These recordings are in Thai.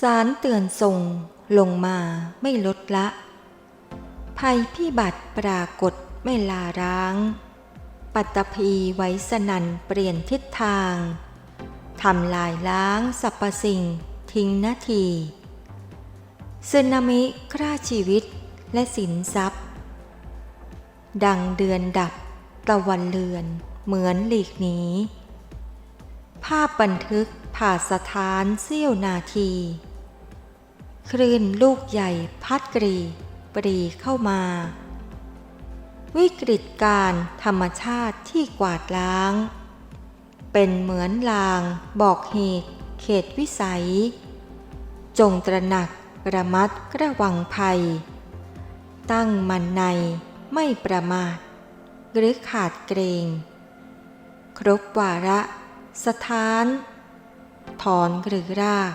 สารเตือนส่งลงมาไม่ลดละ ภัยพิบัติปรากฏไม่ลาร้าง ปัตตภีไว้สนันเปลี่ยนทิศทาง ทำลายล้างสรรพสิ่งทิ้งนาทีสึนามิฆ่าชีวิตและสินทรัพย์ ดังเดือนดับตะวันเลือนเหมือนหลีกหนีภาพบันทึกผ่าสถานเสี้ยวนาที คลื่นลูกใหญ่พัดกรี ปรีเข้ามา วิกฤตการธรรมชาติที่กวาดล้าง เป็นเหมือนลางบอกเหตุเขตวิสัย จงตระหนักระมัดระวังภัย ตั้งมันในไม่ประมาท หรือขาดเกรง ครบวาระ สถาน ถอนหรือราก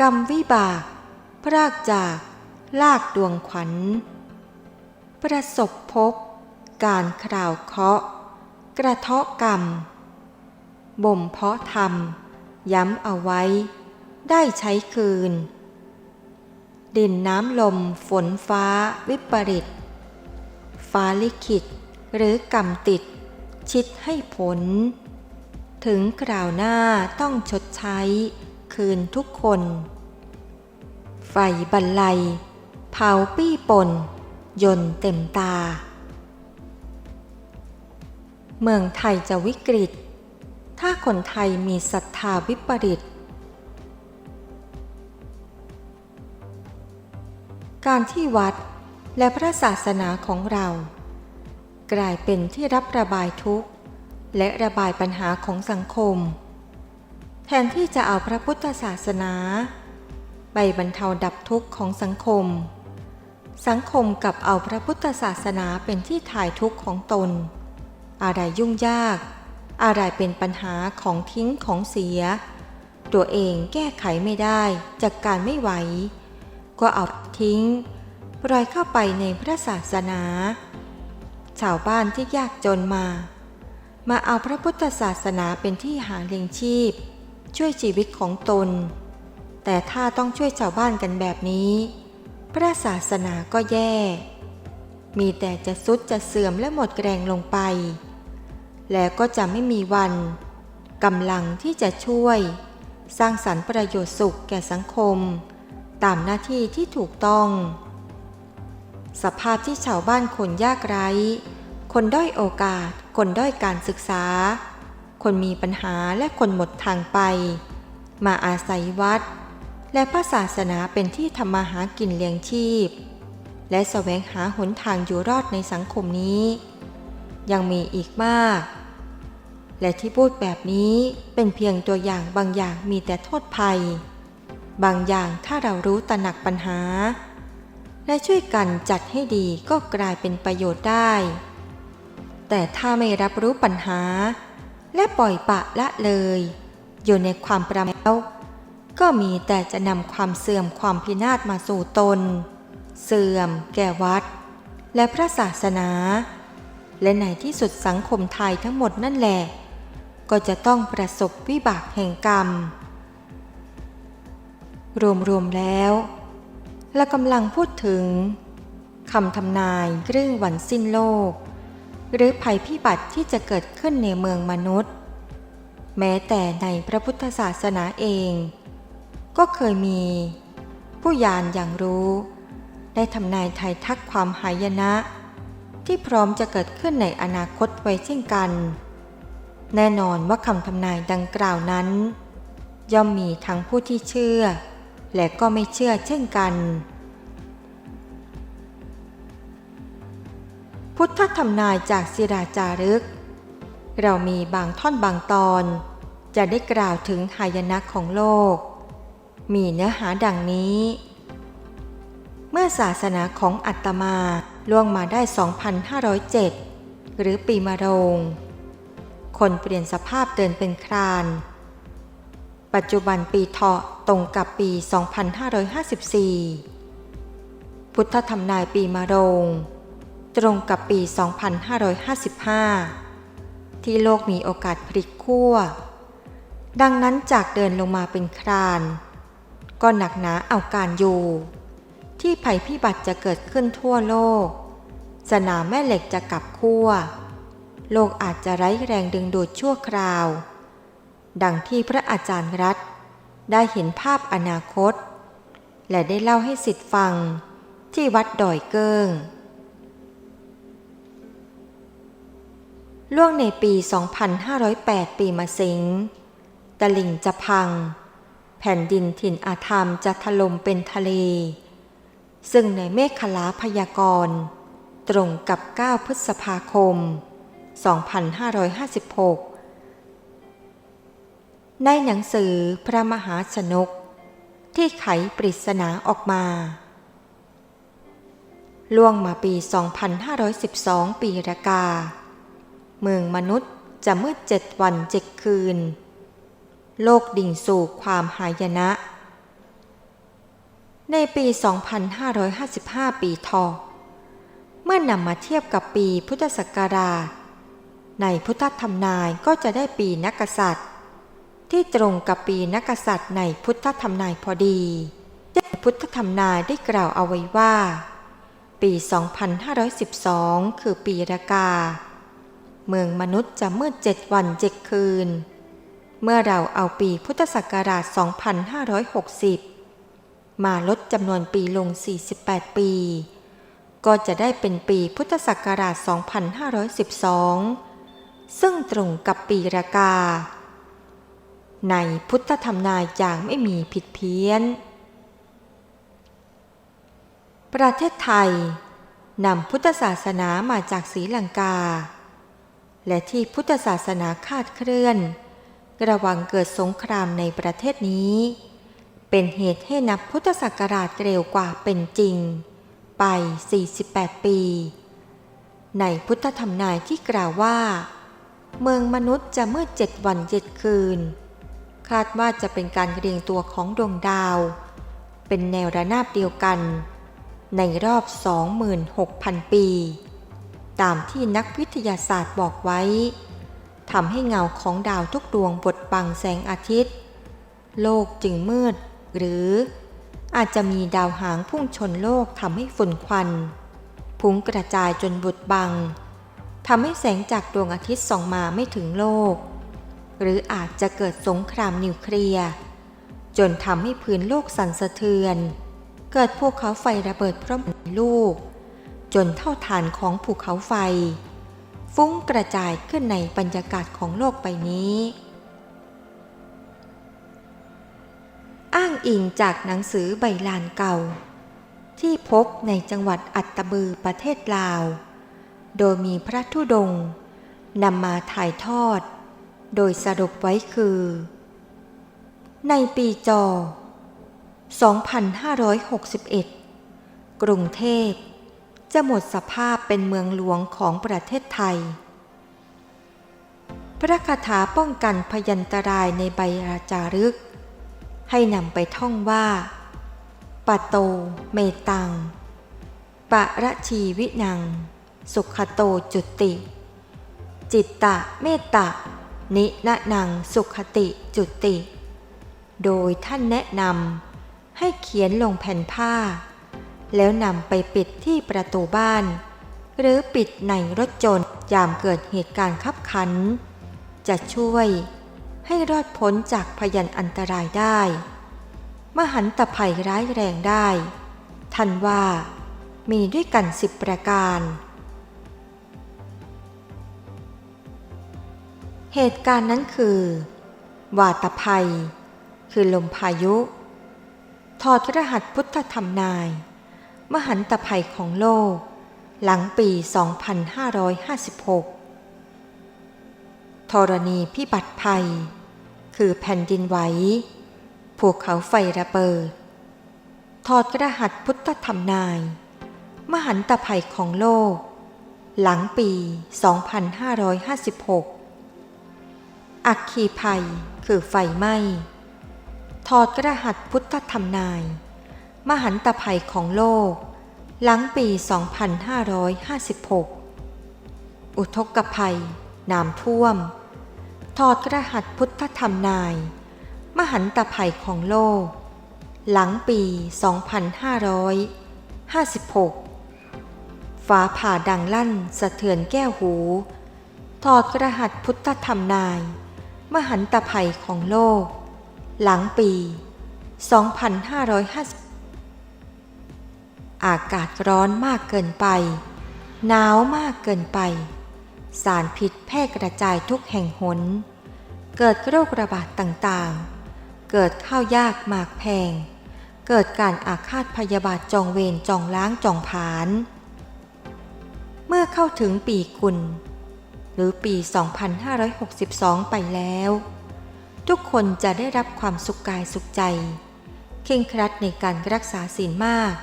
กรรมวิบาก พรากจาก ลากดวงขวัญ ประสบพบ การคราวเคาะ กระเทาะกรรม บ่มเพาะธรรม ย้ำเอาไว้ ได้ใช้คืน ดินน้ำลมฝนฟ้าวิปริต ฟ้าลิขิต หรือกรรมติด ชิดให้ผล ถึงคราวหน้าต้องชดใช้ คืนทุกคน ไฟบรรลัยเผาปี้ปน ยนต์เต็มตา เมืองไทยจะวิกฤต ถ้าคนไทยมีศรัทธาวิปริต การที่วัดและพระศาสนาของเรา กลายเป็นที่รับระบายทุกข์ และระบายปัญหาของสังคม แทนที่จะเอาพระพุทธศาสนา ไปบรรเทาดับทุกข์ของสังคม สังคมกลับเอาพระพุทธศาสนาเป็นที่ถ่ายทุกข์ของตน อะไรยุ่งยาก อะไรเป็นปัญหาของทิ้งของเสีย ตัวเองแก้ไขไม่ได้จากการไม่ไหว ก็เอาทิ้งปล่อยเข้าไปในพระศาสนา ชาวบ้านที่ยากจนมา มาเอาพระพุทธศาสนาเป็นที่หาเลี้ยงชีพ ช่วยชีวิตของตน แต่ถ้าต้องช่วยชาวบ้านกันแบบนี้ พระศาสนาก็แย่ มีแต่จะสุดจะเสื่อมและหมดแรงลงไป แล้วก็จะไม่มีวันกำลังที่จะช่วย สร้างสรรค์ประโยชน์สุขแก่สังคม ตามหน้าที่ที่ถูกต้อง สภาพที่ชาวบ้านคนยากไร้ คนด้อยโอกาส คนด้อยการศึกษา คนมีปัญหาและคนหมดทางไป มาอาศัยวัด และพระศาสนาเป็นที่ทำมาหากินเลี้ยงชีพ และแสวงหาหนทางอยู่รอดในสังคมนี้ ยังมีอีกมาก และที่พูดแบบนี้เป็นเพียงตัวอย่างบางอย่างมีแต่โทษภัย บางอย่างถ้าเรารู้ตระหนักปัญหา และช่วยกันจัดให้ดีก็กลายเป็นประโยชน์ได้ แต่ถ้าไม่รับรู้ปัญหา และปล่อยปะละเลย อยู่ในความประมาทก็มีแต่จะนำความเสื่อมความพินาศมาสู่ตน เสื่อม แก่วัด และพระศาสนา และในที่สุดสังคมไทยทั้งหมดนั่นแหละ ก็จะต้องประสบวิบากแห่งกรรม รวมๆแล้วและกำลังพูดถึงคำทำนายเรื่องวันสิ้นโลก หรือภัยพิบัติที่จะเกิดขึ้นในเมืองมนุษย์ แม้แต่ในพระพุทธศาสนาเอง ก็เคยมี ผู้ยานอย่างรู้ ได้ทำนายไทยทักความหายนะ ที่พร้อมจะเกิดขึ้นในอนาคตไว้เช่นกัน แน่นอนว่าคำทำนายดังกล่าวนั้น ย่อมมีทั้งผู้ที่เชื่อ และก็ไม่เชื่อเช่นกัน พุทธทำนายจากศิราจารึก เรามีบางท่อนบางตอน จะได้กล่าวถึงหายนะของโลก มีเนื้อหาดังนี้ เมื่อศาสนาของอัตมาล่วงมาได้ 2,507 หรือปีมะโรง คนเปลี่ยนสภาพเดินเป็นคราน ปัจจุบันปีเถาะตรงกับปี 2554 พุทธธรรมนายปีมะโรง ตรงกับปี 2555 ที่โลกมีโอกาสพลิกขั้ว ดังนั้นจากเดินลงมาเป็นคราน ก็หนักหนาเอาการอยู่ ที่ภัยพิบัติจะเกิดขึ้นทั่วโลก สนามแม่เหล็กจะกลับขั้ว โลกอาจจะไร้แรงดึงดูดชั่วคราว ดังที่พระอาจารย์รัฐ ได้เห็นภาพอนาคต และได้เล่าให้สิทธิ์ฟังที่วัดดอยเกิง ล่วงในปี 2508 ปีมะสิง ตลิ่งจะพัง แผ่นดินถิ่นอาธรรมจะถล่มเป็นทะเล ซึ่งในเมฆขลาพยากรณ์ตรงกับ 9 พฤษภาคม 2556 ในหนังสือพระมหาชนก ที่ไขปริศนาออกมา ล่วงมาปี 2512 ปีรากา เมืองมนุษย์จะมืดเจ็ดวันเจ็ดคืน โลกดิ่งสู่ความหายนะ ในปี 2555 ปีทอ เมื่อนำมาเทียบกับปีพุทธศักราช ในพุทธธรรมนายก็จะได้ปีนักษัตริย์ ที่ตรงกับปีนักกษัตริย์ในพุทธธรรมนายพอดีพุทธธรรมนายได้กล่าวเอาไว้ว่า ปี 2512 คือปีรากา เมืองมนุษย์จะมืดเจ็ดวันเจ็ดคืน เมื่อเราเอาปีพุทธศักราช 2560 มาลดจำนวนปีลง 48 ปี ก็จะได้เป็นปีพุทธศักราช 2512 ซึ่งตรงกับปีรากา ในพุทธธรรมนายอย่างไม่มีผิดเพี้ยน ประเทศไทยนำพุทธศาสนามาจากศรีลังกา และที่พุทธศาสนาคาดเคลื่อน ระวังเกิดสงครามในประเทศนี้ เป็นเหตุให้นับพุทธศักราชเร็วกว่าเป็นจริง ไป 48 ปี ในพุทธธรรมนายที่กล่าวว่า เมืองมนุษย์จะเมืดเจ็ดวันเจ็ดคืน คาดว่าจะเป็นการเรียงตัวของดวงดาว เป็นแนวระนาบเดียวกัน ในรอบ 26,000 ปี ตามที่นักวิทยาศาสตร์บอกไว้ทำให้เงาของดาวทุกดวงบดบังแสงอาทิตย์ โลกจึงมืด หรืออาจจะมีดาวหางพุ่งชนโลกทำให้ฝุ่นควัน พุ่งกระจายจนบดบังทำให้แสงจากดวงอาทิตย์ส่องมาไม่ถึงโลก หรืออาจจะเกิดสงครามนิวเคลียร์ จนทำให้พื้นโลกสั่นสะเทือน เกิดภูเขาไฟระเบิดพร้อมลูก จนเท่าฐานของภูเขาไฟ ฟุ้งกระจายขึ้นในบรรยากาศของโลกใบนี้ อ้างอิงจากหนังสือใบลานเก่า ที่พบในจังหวัดอัตตบือประเทศลาว โดยมีพระธุดงนำมาถ่ายทอด โดยสรุปไว้คือ ในปีจอ 2561 กรุงเทพ จะหมดสภาพเป็นเมืองหลวงของประเทศไทย พระคาถาป้องกันพยันตรายในใบราจารึก ให้นำไปท่องว่าปะโต เมตัง ปะระชีวินัง สุขโตจุติ จิตตะเมตตะ นิณนังสุขติจุติ โดยท่านแนะนำให้เขียนลงแผ่นผ้า แล้วนำไปปิดที่ประตูบ้าน หรือปิดในรถจนยามเกิดเหตุการณ์ขับขัน จะช่วยให้รอดพ้นจากพยันอันตรายได้ มหันตภัยร้ายแรงได้ ท่านว่ามีด้วยกันสิบประการ เหตุการณ์นั้นคือ วาตภัย คือลมพายุ ถอดรหัสพุทธธรรมนาย มหันตภัยของโลก หลังปี 2556 ธรณีพิบัติภัย คือแผ่นดินไหวภูเขาไฟระเบิด ถอดรหัสพุทธธรรมนาย มหันตภัยของโลก หลังปี 2556 อัคคีภัยคือไฟไหม้ ถอดรหัสพุทธธรรมนาย มหันตภัยของโลก หลังปี 2556 อุทกภัย น้ำท่วม ถอดรหัสพุทธธรรมนาย มหันตภัยของโลก หลังปี 2556 ฟ้าผ่าดังลั่นสะเทือนแก้วหู ถอดรหัสพุทธธรรมนาย มหันตภัยของโลก หลังปี 2550 อากาศร้อนมากเกินไป หนาวมากเกินไป สารพิษแพร่กระจายทุกแห่งหน เกิดโรคระบาดต่างๆ เกิดข้าวยากหมากแพง เกิดการอาฆาตพยาบาทจองเวรจองล้างจองผาน เมื่อเข้าถึงปีกุล หรือปี 2562 ไปแล้ว ทุกคนจะได้รับความสุขกายสุขใจเคร่งครัดในการรักษาศีลมาก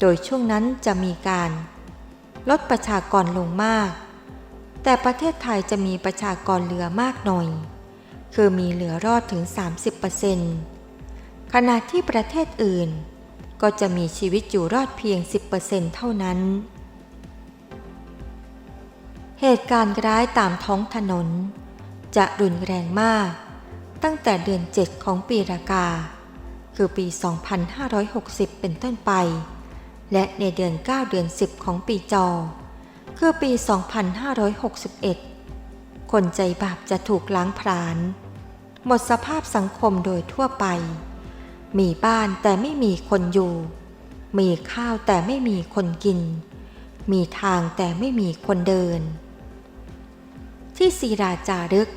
โดยช่วงนั้นจะมีการลดประชากรลงมาก แต่ประเทศไทยจะมีประชากรเหลือมากหน่อย คือมีเหลือรอดถึง 30%ขณะที่ประเทศอื่น ก็จะมีชีวิตอยู่รอดเพียง 10%เท่านั้น เหตุการณ์ร้ายตามท้องถนน จะรุนแรงมาก ตั้งแต่เดือน 7 ของปีรากา คือปี 2560 เป็นต้นไป และในเดือน 9 เดือน 10 ของปีจอ คือปี 2561 คนใจบาปจะถูกล้างผลาญหมดสภาพสังคมโดยทั่วไป มีบ้านแต่ไม่มีคนอยู่ มีข้าวแต่ไม่มีคนกิน มีทางแต่ไม่มีคนเดิน ที่ศิราจารึก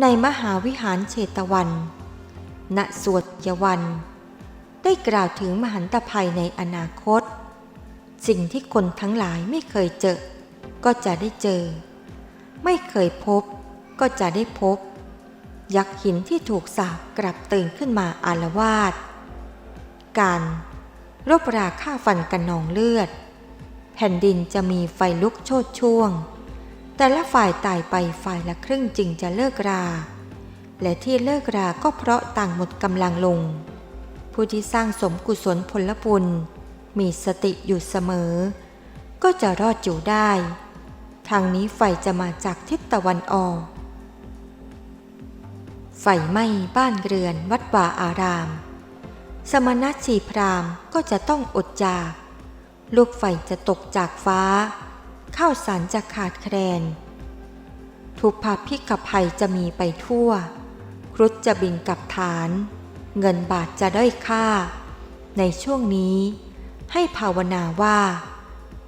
ในมหาวิหารเชตวัน ณ สวดยวัน ได้กล่าวถึงมหันตภัยในอนาคต สิ่งที่คนทั้งหลายไม่เคยเจอ ก็จะได้เจอ ไม่เคยพบ ก็จะได้พบ ยักษ์หินที่ถูกสาบกลับตื่นขึ้นมาอารวาสการรบราฆ่าฟันกันนองเลือด แผ่นดินจะมีไฟลุกโชดช่วง แต่ละฝ่ายตายไปฝ่ายละครึ่งจึงจะเลิกรา และที่เลิกราก็เพราะต่างหมดกำลังลง ผู้ที่สร้างสมกุศลผลบุญ มีสติอยู่เสมอ ก็จะรอดอยู่ได้ ทางนี้ไฟจะมาจากทิศตะวันออก ไฟไหม้บ้านเรือนวัดวาอาราม สมณชีพรามก็จะต้องอดจาก ลูกไฟจะตกจากฟ้า ข้าวสารจะขาดแคลน ทุพภพิกภัยจะมีไปทั่วครุฑจะบินกับฐาน เงินบาทจะด้อยค่า ในช่วงนี้ให้ภาวนาว่า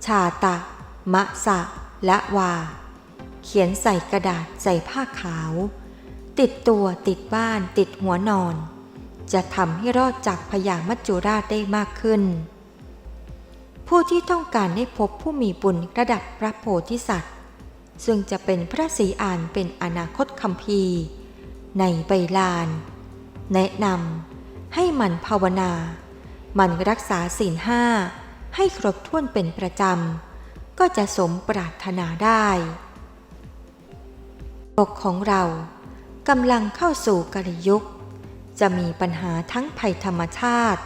ชาตะ มะสะและวา เขียนใส่กระดาษใส่ผ้าขาว ติดตัวติดบ้านติดหัวนอน จะทำให้รอดจากพยามัจจุราชได้มากขึ้น ผู้ที่ต้องการได้พบผู้มีบุญระดับพระโพธิสัตว์ ซึ่งจะเป็นพระศรีอานเป็นอนาคตคัมภีในใบลาน แนะนำให้มันภาวนา มันรักษาศีลห้าให้ครบถ้วนเป็นประจำ ก็จะสมปรารถนาได้โลกของเรากำลังเข้าสู่กลยุค จะมีปัญหาทั้งภัยธรรมชาติ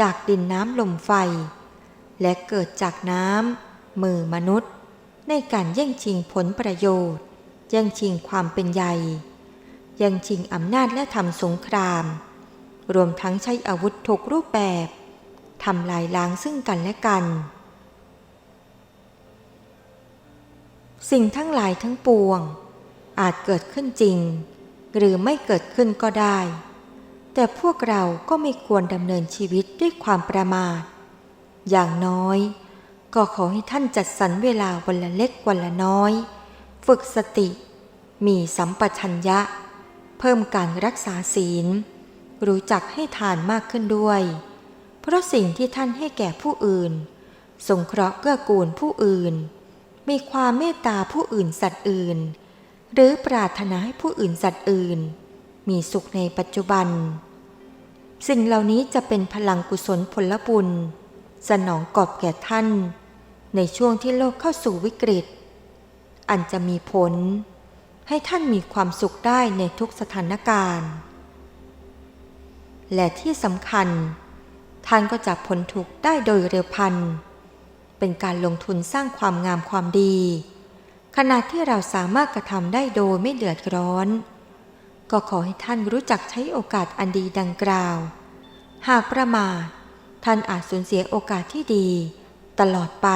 จากดินน้ำลมไฟ และเกิดจากน้ำมือมนุษย์ ในการแย่งชิงผลประโยชน์ แย่งชิงความเป็นใหญ่ ย่งชิงอำนาจและทำสงคราม รวมทั้งใช้อาวุธทุกรูปแบบทำลายล้างซึ่งกันและกัน สิ่งทั้งหลายทั้งปวง อาจเกิดขึ้นจริง หรือไม่เกิดขึ้นก็ได้ แต่พวกเราก็ไม่ควรดำเนินชีวิตด้วยความประมาท อย่างน้อย ก็ขอให้ท่านจัดสรรเวลาวันละเล็กวันละน้อย ฝึกสติ มีสัมปชัญญะ เพิ่มการรักษาศีล รู้จักให้ทานมากขึ้นด้วย เพราะสิ่งที่ท่านให้แก่ผู้อื่น สงเคราะห์เกื้อกูลผู้อื่น มีความเมตตาผู้อื่นสัตว์อื่น หรือปรารถนาให้ผู้อื่นสัตว์อื่น มีสุขในปัจจุบัน สิ่งเหล่านี้จะเป็นพลังกุศลผลบุญ สนองกอบแก่ท่าน ในช่วงที่โลกเข้าสู่วิกฤต อันจะมีผล ให้ท่านมีความสุขได้ในทุกสถานการณ์ และที่สำคัญ ท่านก็จะพ้นทุกได้โดยเร็วพัน เป็นการลงทุนสร้างความงามความดี ขณะที่เราสามารถกระทำได้โดยไม่เดือดร้อน ก็ขอให้ท่านรู้จักใช้โอกาสอันดีดังกล่าว หากประมาทท่านอาจสูญเสียโอกาสที่ดี ตลอดไป